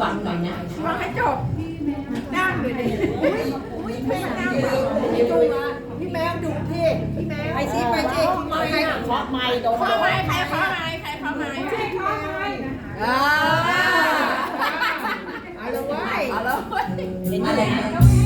ฟังหน่อยนะฟังให้จบนั่งเลยดิอุ้ยอ้ยแม่นั่งพี่ดูพี่แมวดูพี่พี่แมวไปซิไปซิไม้ข้าไม้โดนเคาไม้ใครเคาไม้ใครเคาไม้ใครเคไม่อ่าเอาละเว้ยเอาละเว้ยเห็นไหม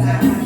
สาหัส